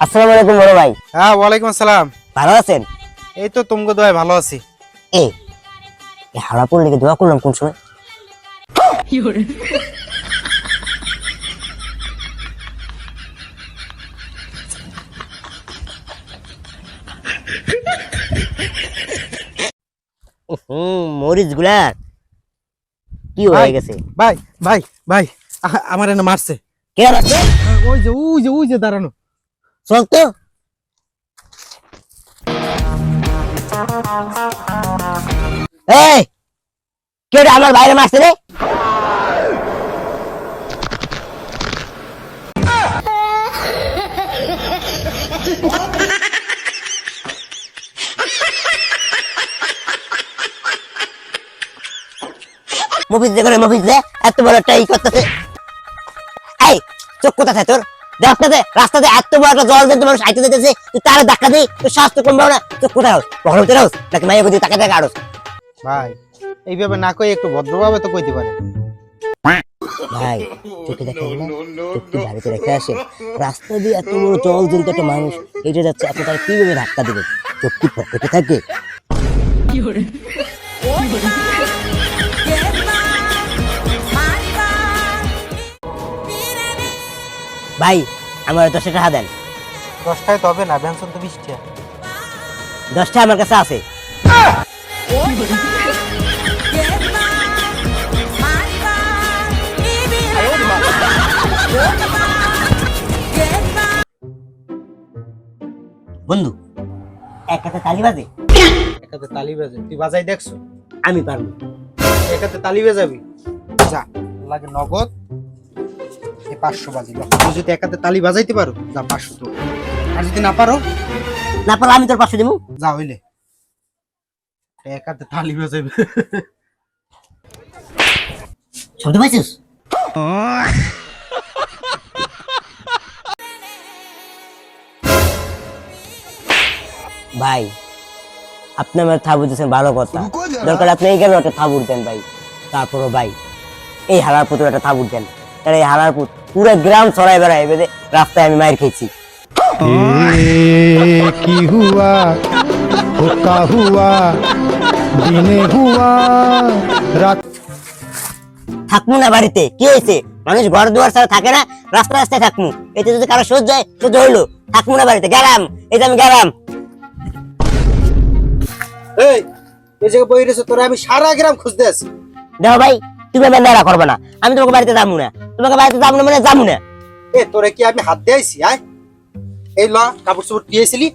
আসসালামু আলাইকুম বড় ভাই। হ্যাঁ ওয়ালাইকুম আসসালাম। ভালো আছেন? এই তো তুমগো দোয়ায় ভালো আছি। এ লেগে দোয়া করলাম কোন সময়? হুম মরিচগুলা কি হয়ে গেছে? ভাই ভাই ভাই আমার এনে মারছে। কে আছে ওই যে ওই যে ওই যে দাঁড়ানো। তো এই কে আমার বাইরে মারছে রে মফিজ করে মফিজ এত বড় একটা ই করতেছে। এই, চোখ কোথায় তোর? রাস্তাতে রাস্তাতে এত বড় একটা জল মানুষ আইতে দিতেছে তুই তার ধাক্কা দিই তোর স্বাস্থ্য কমবে না চোখ কোথায় হোস কখন হোস নাকি কোথায় টাকা টাকা আড়স ভাই এইভাবে না কই একটু ভদ্রভাবে তো কইতে পারে ভাই চোখে দেখে না? চোখটি বাড়িতে রেখে আসে। রাস্তা দিয়ে এত বড় জল জন্ত একটা মানুষ হেঁটে যাচ্ছে আপনি তার কীভাবে ধাক্কা দিবে? চোখ কি পকেটে থাকে? ভাই আমার দশটা টাকা দেন। দশটায় তো হবে না বেনসন তো বিশটা দশটা আমার কাছে আছে। বন্ধু এক হাতে তালি বাজে? একাতে তালি বাজে। তুই বাজাই দেখছ? আমি পারব। একাতে তালি বাজাবি? যা লাগে নগদ। পাঁচশো বাজি। ল। তুই যদি একাতে তালি বাজাইতে পারো যা পাঁচশো তো আর যদি না পারো? না পারলে আমি তোর পাশে দেবো যা হইলে। একাতে তালি বাজাইবে। শব্দ পাইছিস? ভাই আপনি আমার থাবু দিয়েছেন ভালো কথা। দরকার আপনি এই গেলে একটা থাবুর দেন ভাই। তারপরও ভাই এই হালার পুতুর একটা থাবুর দেন। তার এই পুত পুরো গ্রাম ছড়াই রাস্তায় আমি মায়ের খেয়েছি। কি হুয়া? হুয়া? দিনে হুয়া? রাত থাকমু না বাড়িতে কি হয়েছে? মানুষ ঘর দুয়ার ছাড়া থাকে না রাস্তা রাস্তায় থাকমু। এতে যদি কারও সহ্য হয় সহ্য হইল। থাকমু না বাড়িতে গেলাম। এই যে আমি গেলাম। এই এই যে বই রেছো তোরা আমি সারা গ্রাম খুঁজতে আছি। দেখো ভাই তুমি আমার নেড়া করবে না? আমি তোমাকে বাড়িতে যাব না। তোমাকে বাড়িতে যাব না মানে যাব না। এ, তোরে কি আমি হাত দিয়েছি আয়? এই ল, কাপড় চোপড় দিয়েছিলি